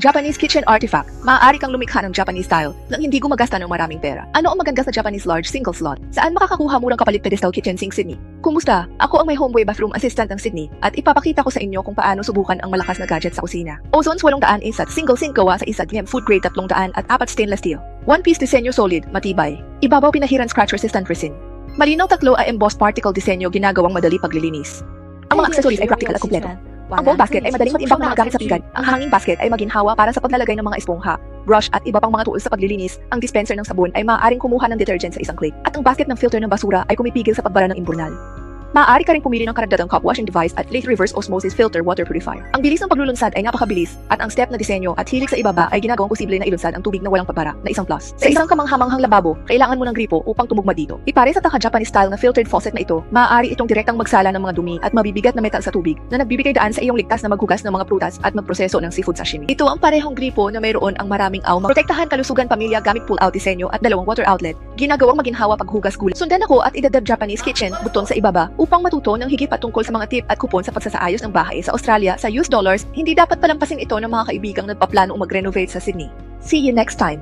Japanese kitchen artifact. Maaari kang lumikha ng Japanese style nang hindi gumagasta ng maraming pera. Ano ang maganda sa Japanese large single slot? Saan makakakuha murang kapalit pedestal kitchen sink Sydney? Kumusta? Ako ang may homeboy bathroom assistant ng Sydney at ipapakita ko sa inyo kung paano subukan ang malakas na gadget sa kusina. Ozons 800 is at single sink gawa sa isad ngem food grade 300 at apat stainless steel. One piece disenyo solid, matibay. Ibabaw pinahiran scratch resistant resin. Malinaw tatlo ay embossed particle disenyo ginagawang madali paglilinis. Ang mga accessories ay practical at kumpleto. Ang bowl basket ay madaling matimbang na magamit sa pinggan. Ang hanging basket ay maginhawa para sa paglalagay ng mga espongha, brush at iba pang mga tools sa paglilinis. Ang dispenser ng sabon ay maaaring kumuha ng detergent sa isang click. At ang basket ng filter ng basura ay kumipigil sa pagbara ng imburnal. Maaari ka rin pumili ng karagdagang cup washing device at Lathe Reverse Osmosis Filter Water Purifier. Ang bilis ng paglulunsad ay napakabilis at ang step na disenyo at hilig sa ibaba ay ginagawang posible na ilunsad ang tubig na walang pagbara na isang plus. Sa isang kamanghamanghang lababo, kailangan mo ng gripo upang tumugma dito. Ipare sa taka-Japanese style na filtered faucet na ito, maaari itong direktang magsala ng mga dumi at mabibigat na metal sa tubig na nagbibigay daan sa iyong ligtas na maghugas ng mga prutas at magproseso ng seafood sashimi. Ito ang parehong gripo na mayroon ang maraming aw. Protektahan kalusugan pamilya gamit pull-out disenyo at dalawang water outlet. Ginagawang maginhawa paghugas gulay. Sundan ako at idadab Japanese kitchen buton sa ibaba upang matuto ng higit patungkol sa mga tip at kupon sa pagsasaayos ng bahay sa Australia sa US dollars. Hindi dapat palampasin ito ng mga kaibigang nagpaplano mag-renovate sa Sydney. See you next time.